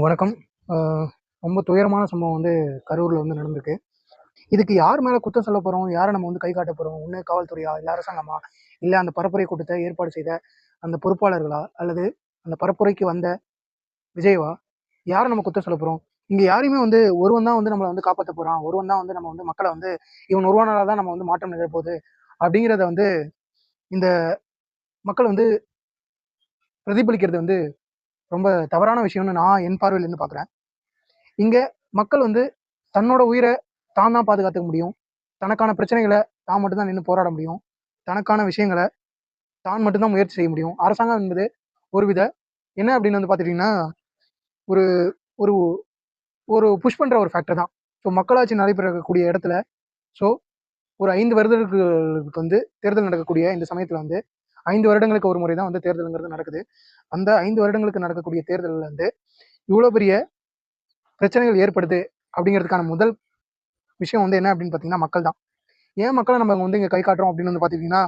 வணக்கம். ரொம்ப துயரமான சம்பவம் வந்து கரூரில் வந்து நடந்திருக்கு. இதுக்கு யார் மேலே குற்றம் சொல்ல போகிறோம் யாரை நம்ம வந்து கை காட்ட போகிறோம் ஒன்று காவல்துறையா? இல்லை அரசாங்கமா இல்லை அந்த பரப்புரை கூட்டத்தை ஏற்பாடு செய்த அந்த பொறுப்பாளர்களா? அல்லது அந்த பரப்புரைக்கு வந்த விஜயவா? யாரை நம்ம குற்றம் சொல்ல போகிறோம் இங்கே யாரையுமே வந்து ஒருவன் தான் வந்து நம்மளை வந்து காப்பாற்ற போகிறான் ஒருவன் தான் வந்து நம்ம வந்து மக்களை வந்து இவன் ஒருவனால தான் நம்ம வந்து மாற்றம் நிகழப்போகுது அப்படிங்கிறத வந்து இந்த மக்கள் வந்து பிரதிபலிக்கிறது வந்து ரொம்ப தவறான விஷயம்னு நான் என் பார்வையில் இருந்து பார்க்குறேன் இங்கே மக்கள் வந்து தன்னோட உயிரை தான் தான் பாதுகாத்துக்க முடியும். தனக்கான பிரச்சனைகளை தான் மட்டும்தான் நின்று போராட முடியும். தனக்கான விஷயங்களை தான் மட்டும்தான் முயற்சி செய்ய முடியும். அரசாங்கம் என்பது ஒரு வித என்ன அப்படின்னு வந்து பார்த்துட்டிங்கன்னா ஒரு ஒரு ஒரு புஷ் பண்ணுற ஒரு ஃபேக்டர் தான். ஸோ மக்களாட்சி நடைபெறக்கூடிய இடத்துல ஸோ ஒரு ஐந்து வருடங்களுக்கு வந்து தேர்தல் நடக்கக்கூடிய இந்த சமயத்தில் வந்து ஐந்து வருடங்களுக்கு ஒரு முறை தான் வந்து தேர்தலுங்கிறது நடக்குது. அந்த ஐந்து வருடங்களுக்கு நடக்கக்கூடிய தேர்தலில் வந்து இவ்வளோ பெரிய பிரச்சனைகள் ஏற்படுது அப்படிங்கிறதுக்கான முதல் விஷயம் வந்து என்ன அப்படின்னு பார்த்தீங்கன்னா மக்கள் தான். ஏன் மக்களை நம்ம வந்து இங்கே கை காட்டுறோம் அப்படின்னு வந்து பார்த்தீங்கன்னா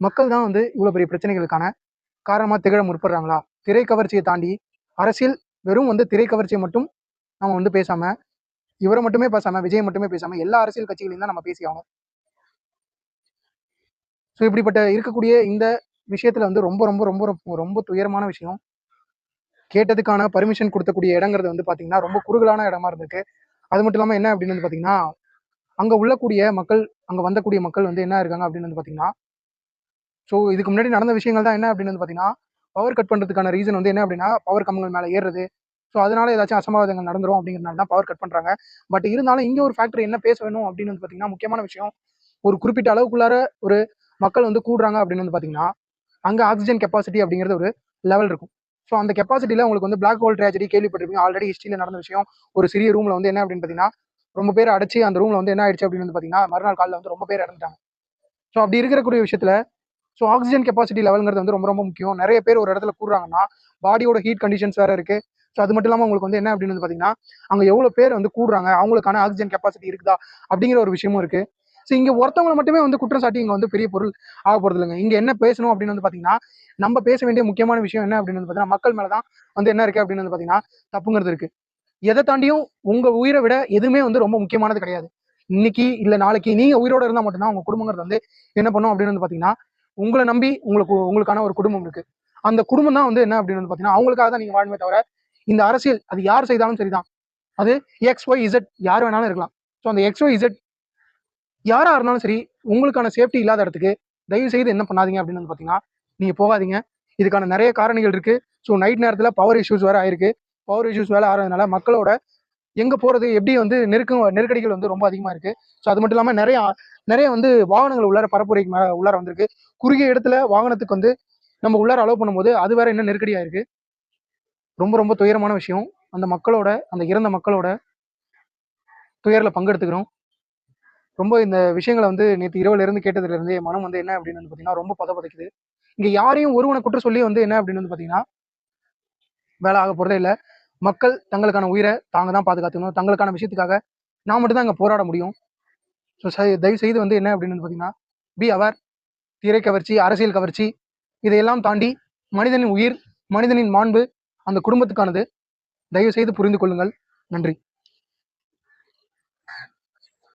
மக்கள் தான் வந்து இவ்வளோ பெரிய பிரச்சனைகளுக்கான காரணமாக திகழ முற்படுறாங்களா? திரை கவர்ச்சியை தாண்டி அரசியல் வெறும் வந்து திரை கவர்ச்சியை மட்டும் நம்ம வந்து பேசாமல் இவரை மட்டுமே பேசாமல் விஜய் மட்டுமே பேசாமல் எல்லா அரசியல் கட்சிகளையும் தான் நம்ம பேசி ஆகணும். ஸோ இப்படிப்பட்ட இருக்கக்கூடிய இந்த விஷயத்தில் வந்து ரொம்ப ரொம்ப ரொம்ப ரொம்ப ரொம்ப துயரமான விஷயம். கேட்டதுக்கான பர்மிஷன் கொடுத்தக்கூடிய இடங்கிறது வந்து பார்த்தீங்கன்னா ரொம்ப குறுகலான இடமா இருந்திருக்கு. அது மட்டும் இல்லாமல் என்ன அப்படின்னு வந்து பார்த்தீங்கன்னா அங்கே உள்ளக்கூடிய மக்கள் அங்கே வந்தக்கூடிய மக்கள் வந்து என்ன இருக்காங்க அப்படின்னு வந்து பார்த்தீங்கன்னா ஸோ இதுக்கு முன்னாடி நடந்த விஷயங்கள் தான் என்ன அப்படின்னு வந்து பார்த்தீங்கன்னா பவர் கட் பண்ணுறதுக்கான ரீசன் வந்து என்ன அப்படின்னா பவர் கம்பங்கள் மேலே ஏறுறது. ஸோ அதனால ஏதாச்சும் அசம்பாவிதங்கள் நடந்துரும் அப்படிங்கிறனால தான் பவர் கட் பண்ணுறாங்க பட் இருந்தாலும் இங்கே ஒரு ஃபேக்டரி என்ன பேச வேணும் அப்படின்னு வந்து பார்த்தீங்கன்னா முக்கியமான விஷயம் ஒரு குறிப்பிட்ட அளவுக்குள்ளார ஒரு மக்கள் வந்து கூடுறாங்க அப்படின்னு வந்து பார்த்தீங்கன்னா அங்கே ஆக்சிஜன் கெப்பாசிட்டி அப்படிங்கிறது ஒரு லெவல் இருக்கும். ஸோ அந்த கெப்பாசிட்டியில் உங்களுக்கு வந்து பிளாக் ஹோல் ட்ராஜடி கேள்விப்பட்டிருப்பீங்க. ஆல்ரெடி ஹிஸ்ட்ரியில் நடந்த விஷயம். ஒரு சிறிய ரூமில் வந்து என்ன அப்படின்னு பார்த்தீங்கன்னா ரொம்ப பேர் அடைச்சி அந்த ரூமில் வந்து என்ன ஆயிடுச்சு அப்படின்னு வந்து பார்த்தீங்கன்னா மறுநாள் காலையில் வந்து ரொம்ப பேர் இறந்துட்டாங்க. ஸோ அப்படி இருக்கக்கூடிய விஷயத்தில் ஸோ ஆக்சிஜன் கெப்பாசிட்டி லெவலுங்கிறது வந்து ரொம்ப ரொம்ப முக்கியம். நிறைய பேர் ஒரு இடத்துல கூடுறாங்கன்னா பாடியோட ஹீட் கண்டிஷன்ஸ் வேறு இருக்குது ஸோ அது மட்டும் இல்லாமல் உங்களுக்கு வந்து என்ன அப்படின்னு வந்து பார்த்தீங்கன்னா அங்கே எவ்வளோ பேர் வந்து கூடுறாங்க? அவங்களுக்கான ஆக்சிஜன் கெப்பாசிட்டி இருக்குதா? அப்படிங்கிற ஒரு விஷயமும் இருக்குது ஸோ இங்கே ஒருத்தவங்களை மட்டுமே வந்து குற்றம் சாட்டி இங்கே வந்து பெரிய பொருள் ஆக போகிறது இல்லைங்க இங்கே என்ன பேசணும் அப்படின்னு வந்து பார்த்தீங்கன்னா நம்ம பேச வேண்டிய முக்கியமான விஷயம் என்ன அப்படின்னு வந்து பார்த்தீங்கன்னா மக்கள் மேலே தான் வந்து என்ன இருக்குது அப்படின்னு வந்து பார்த்தீங்கன்னா தப்புங்கிறது இருக்குது எதை தாண்டியும் உங்கள் உயிரை விட எதுவுமே வந்து ரொம்ப முக்கியமானது கிடையாது. இன்னைக்கு இல்லை நாளைக்கு நீங்கள் உயிரோட இருந்தால் மட்டும்தான் உங்கள் குடும்பங்கிறது வந்து என்ன பண்ணும் அப்படின்னு வந்து பார்த்தீங்கன்னா உங்களை நம்பி உங்களுக்கு உங்களுக்கான ஒரு குடும்பம் இருக்குது அந்த குடும்பம் தான் வந்து என்ன அப்படின்னு வந்து பார்த்தீங்கன்னா அவங்களுக்காக தான் நீங்கள் வாழ்மே தவிர இந்த அரசியல் அது யார் செய்தாலும் சரிதான். அது எக்ஸ் ஒய் இசட் யார் வேணாலும் இருக்கலாம். ஸோ அந்த எக்ஸ் ஒய் இசட் யாராக இருந்தாலும் சரி உங்களுக்கான சேஃப்டி இல்லாத இடத்துக்கு தயவு செய்து என்ன பண்ணாதீங்க அப்படின்னு வந்து பார்த்தீங்கன்னா நீங்கள் போகாதீங்க. இதுக்கான நிறைய காரணிகள் இருக்கு. ஸோ நைட் நேரத்தில் பவர் இஷ்யூஸ் வேறு ஆயிருக்கு. பவர் இஷ்யூஸ் வேலை ஆகிறதுனால மக்களோட எங்கே போகிறது எப்படி வந்து நெருக்கம் நெருக்கடிகள் வந்து ரொம்ப அதிகமாக இருக்குது ஸோ அது மட்டும் இல்லாமல் நிறைய நிறைய வந்து வாகனங்கள் உள்ளார பரப்புரைக்கு மேலே உள்ளார வந்திருக்கு. குறுகிய இடத்துல வாகனத்துக்கு வந்து நம்ம உள்ளார அலோவ் பண்ணும்போது அது வேற என்ன நெருக்கடியாக இருக்குது ரொம்ப ரொம்ப துயரமான விஷயம். அந்த மக்களோட அந்த இறந்த மக்களோட துயரில் பங்கெடுத்துக்கிறோம். ரொம்ப இந்த விஷயங்களை வந்து நேற்று இரவுல இருந்து கேட்டதுல இருந்து என் மனம் வந்து என்ன அப்படின்னு வந்து பார்த்தீங்கன்னா ரொம்ப பதப்பதைக்குது. இங்க யாரையும் ஒருவனை குற்றம் சொல்லி வந்து என்ன அப்படின்னு வந்து பார்த்தீங்கன்னா வேலை ஆக போறதே இல்லை. மக்கள் தங்களுக்கான உயிரை தாங்க தான் பாதுகாத்துக்கணும். தங்களுக்கான விஷயத்துக்காக நான் மட்டும்தான் அங்கே போராட முடியும். ஸோ தயவு செய்து வந்து என்ன அப்படின்னு வந்து பார்த்தீங்கன்னா பி அவர் திரை கவர்ச்சி அரசியல் கவர்ச்சி இதையெல்லாம் தாண்டி மனிதனின் உயிர் மனிதனின் மாண்பு அந்த குடும்பத்துக்கானது. தயவு செய்து புரிந்து கொள்ளுங்கள். நன்றி.